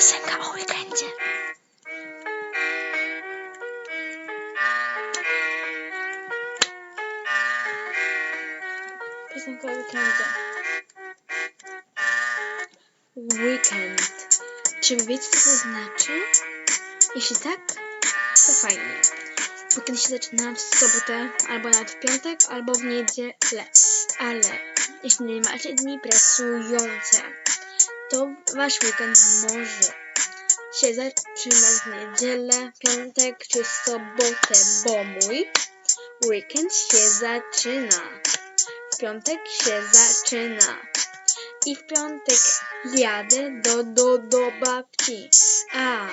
Piosenka o weekendzie. Piosenka o weekendzie. Weekend. Czy wiecie, co to znaczy? Jeśli tak, to fajnie. Weekend się zaczyna w sobotę, albo nawet w piątek, albo w niedzielę. Ale jeśli nie macie dni pracujące, to wasz weekend może się zaczynać w niedzielę, piątek czy sobotę, bo mój weekend się zaczyna. W piątek się zaczyna. I w piątek jadę do, do, do babci. A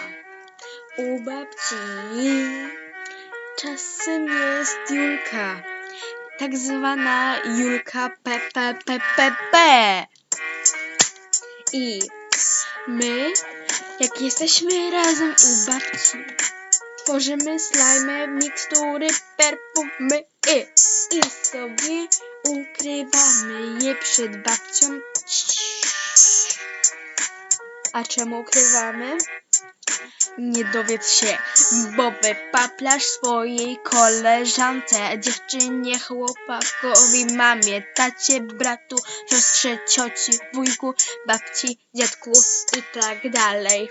u babci czasem jest Julka. Tak zwana Julka PPPPP. I my, jak jesteśmy razem u babci, tworzymy slajmy, mikstury, perfumy i, i sobie ukrywamy je przed babcią. A czemu ukrywamy? Nie dowiedz się, bo wypaplasz swojej koleżance, dziewczynie, chłopakowi, mamie, tacie, bratu, siostrze, cioci, wujku, babci, dziadku i tak dalej.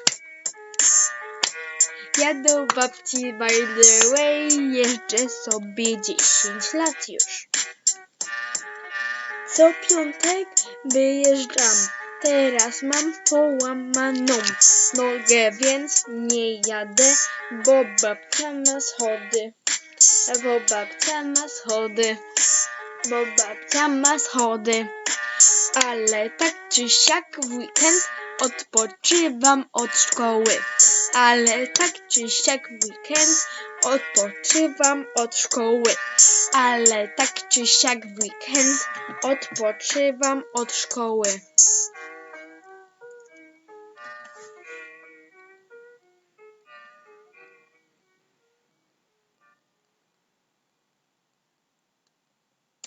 Ja do babci, by the way, jeżdżę sobie 10 lat już. Co piątek wyjeżdżam. Teraz mam połamaną nogę, więc nie jadę, bo babcia ma schody. Bo babcia ma schody. Bo babcia ma schody. Ale tak czy siak w weekend odpoczywam od szkoły. Ale tak czy siak w weekend odpoczywam od szkoły. Ale tak czy siak w weekend odpoczywam od szkoły.